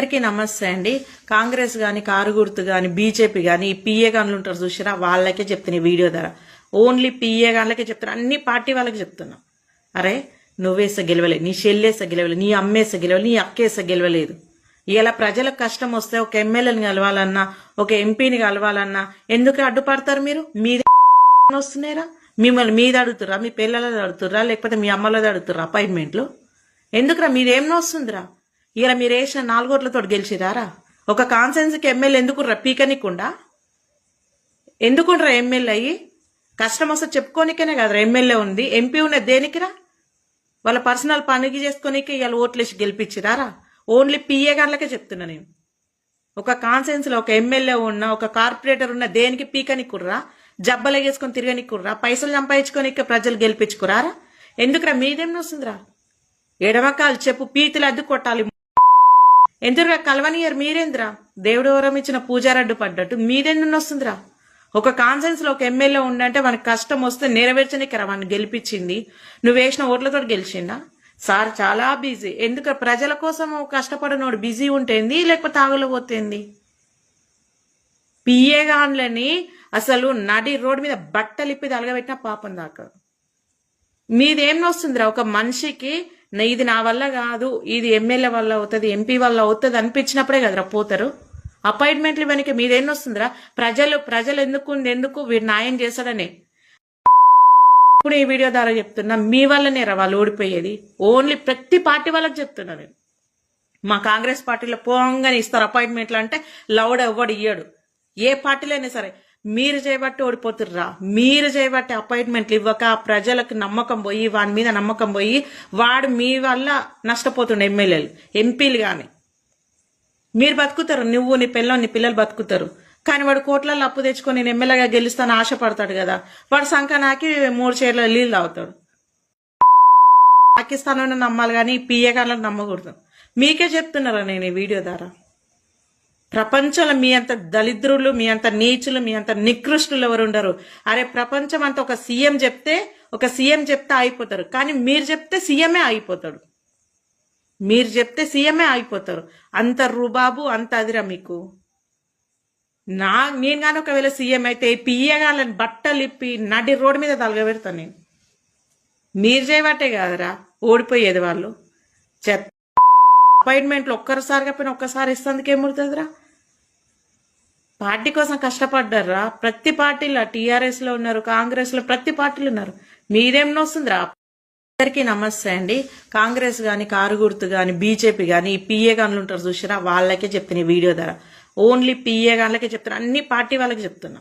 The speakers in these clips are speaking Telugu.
అందరికీ నమస్తే అండి. కాంగ్రెస్ కానీ కారు గుర్తు బీజేపీ కానీ పిఏ గన్లు ఉంటారు చూసినా వాళ్ళకే చెప్తున్నాయి వీడియో ద్వారా. ఓన్లీ పిఏ గన్లకే చెప్తున్నా అన్ని పార్టీ వాళ్ళకి చెప్తున్నా. అరే నువ్వేస గెలవలేదు నీ చెల్లేస గెలవలేదు నీ అమ్మేస గెలవలేదు నీ అక్కేస గెలవలేదు. ఇలా ప్రజలకు కష్టం వస్తే ఒక ఎమ్మెల్యేని కలవాలన్నా ఒక ఎంపీని కలవాలన్నా ఎందుకు అడ్డుపడతారు మీరు? మీదే వస్తున్నారా మిమ్మల్ని మీద అడుగుతురా మీ పిల్లలది అడుగుతురా లేకపోతే మీ అమ్మలది అడుగుతురా అపాయింట్మెంట్లు? ఎందుకురా మీరేం వస్తుందిరా? ఇలా మీరు వేసిన నాలుగోట్లతో గెలిచిరారా? ఒక కాన్సెన్స్కి ఎమ్మెల్యే ఎందుకు పీకనికుండా? ఎందుకుండ్రా ఎమ్మెల్యే అయ్యి? కష్టం వస్తే చెప్పుకోనికనే కదరా ఎమ్మెల్యే ఉంది ఎంపీ ఉన్నది దేనికిరా? వాళ్ళ పర్సనల్ పనికి చేసుకోనికే ఇవాళ ఓట్లేసి గెలిపించిరారా? ఓన్లీ పిఏ గాన్లకే చెప్తున్నా నేను. ఒక కాన్సెన్స్లో ఒక ఎమ్మెల్యే ఉన్న ఒక కార్పొరేటర్ ఉన్న దేనికి పీకనికుర్రా? జబ్బలగేసుకొని తిరగనికుర్రా? పైసలు సంపాదించుకొని ప్రజలు గెలిపించుకురారా? ఎందుకురా మీదేం వస్తుందిరా ఎడమకాలు చెప్పు పీతులు అద్దు కొట్టాలి ఎందుకురా కలవనియర్ మీరేంద్రా? దేవుడు వరం ఇచ్చిన పూజారడ్డు పడ్డట్టు మీదెందు వస్తుందిరా? ఒక కాన్సెన్స్లో ఒక ఎమ్మెల్యే ఉండంటే మనకి కష్టం వస్తే నెరవేర్చనికరా వాడిని గెలిపించింది. నువ్వు వేసిన ఓట్లతో గెలిచిందా సార్ చాలా బిజీ ఎందుకు? ప్రజల కోసం కష్టపడినోడు బిజీ ఉంటేంది లేకపోతే ఆగులో పోతేంది పిఏ గాన్లని అసలు నడి రోడ్డు మీద బట్టలిప్పి తలగబెట్టిన పాపం దాకా. మీదేం వస్తుందిరా ఒక మనిషికి ఇది నా వల్ల కాదు ఇది ఎమ్మెల్యే వల్ల అవుతుంది ఎంపీ వల్ల అవుతుంది అనిపించినప్పుడే కదరా పోతారు. అపాయింట్మెంట్లు వెనక మీదేం వస్తుందిరా ప్రజలు ప్రజలు ఎందుకు ఎందుకు వీడు న్యాయం చేశాడని. ఇప్పుడు ఈ వీడియో ద్వారా చెప్తున్నా మీ వల్లనే రా వాళ్ళు ఓడిపోయేది. ఓన్లీ ప్రతి పార్టీ వాళ్ళకి చెప్తున్నా నేను. మా కాంగ్రెస్ పార్టీలో పోంగానే ఇస్తారు అపాయింట్మెంట్లు అంటే లౌడ్ ఎవ్వడు ఇయ్యడు. ఏ పార్టీలో అయినా సరే మీరు చేయబట్టి ఓడిపోతుర్రా. మీరు చేయబట్టి అపాయింట్మెంట్లు ఇవ్వక ప్రజలకు నమ్మకం పోయి వాడి మీద నమ్మకం పోయి వాడు మీ వల్ల నష్టపోతుండే ఎమ్మెల్యేలు ఎంపీలు కానీ మీరు బతుకుతారు నువ్వు నీ పిల్లలు నీ పిల్లలు బతుకుతారు. కానీ వాడు కోట్లలో అప్పు తెచ్చుకొని నేను ఎమ్మెల్యేగా గెలుస్తాను ఆశపడతాడు కదా. వాడు సంఖ నాకి మూడు చీరల నీళ్ళు తాగుతాడు. పాకిస్తాన్ నమ్మాలి కానీ పిఏ నమ్మకూడదు. మీకే చెప్తున్నారా నేను ఈ వీడియో ద్వారా? ప్రపంచంలో మీ అంత దళిద్రులు మీ అంత నీచులు మీ అంత నికృష్టులు ఎవరు ఉండరు. అరే ప్రపంచం అంతా ఒక సీఎం చెప్తే ఒక సీఎం చెప్తే అయిపోతారు కానీ మీరు చెప్తే సీఎమే అయిపోతాడు మీరు చెప్తే సీఎమే అయిపోతారు అంత రుబాబు అంత అదిరా మీకు. నా నేను కానీ ఒకవేళ సీఎం అయితే పియ్యగాలని బట్టలు ఇప్పి నడి రోడ్డు మీద తలగబెడతాను నేను. మీరు చేయబట్టే కాదురా. ఓడిపోయేది వాళ్ళు. చెత్త అపాయింట్మెంట్లు ఒక్కరిసారిగా పోయిన ఒక్కసారి ఇస్తందుకు ఏముడుతుందిరా పార్టీ కోసం కష్టపడ్డారా? ప్రతి పార్టీలో టీఆర్ఎస్లో ఉన్నారు కాంగ్రెస్లో ప్రతి పార్టీలు ఉన్నారు. మీరేం వస్తుందిరా అందరికీ నమస్తే అండి. కాంగ్రెస్ గాని కారు గుర్తు గాని బీజేపీ గాని పిఏ గాన్లు ఉంటారు చూసిరా? వాళ్ళకే చెప్తున్నా వీడియో ద్వారా. ఓన్లీ పిఏ గాన్లకే చెప్తున్నా. అన్ని పార్టీ వాళ్ళకి చెప్తున్నా.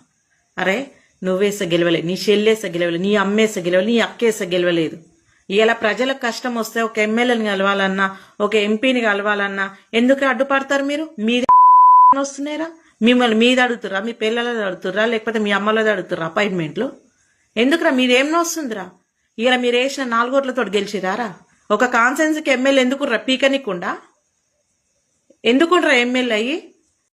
అరే నువ్వేస గెలవలేదు నీ చెల్లేస గెలవలేదు నీ అమ్మేస గెలవలేదు నీ అక్కేస గెలవలేదు. ఇలా ప్రజలకు కష్టం వస్తే ఒక ఎమ్మెల్యేని కలవాలన్నా ఒక ఎంపీని కలవాలన్నా ఎందుకు అడ్డుపడతారు మీరు? మీదే వస్తున్నారా మిమ్మల్ని మీద అడుగుతురా మీ పిల్లలది అడుగుతురా లేకపోతే మీ అమ్మలది అడుగుతురా అపాయింట్మెంట్లు? ఎందుకురా మీదేం వస్తుందిరా? ఇలా మీరు వేసిన నాలుగోట్లతో గెలిచిరారా? ఒక కాన్సెన్స్కి ఎమ్మెల్యే ఎందుకు పీకనికుండా ఎందుకుండ్రా ఎమ్మెల్యే అయ్యి?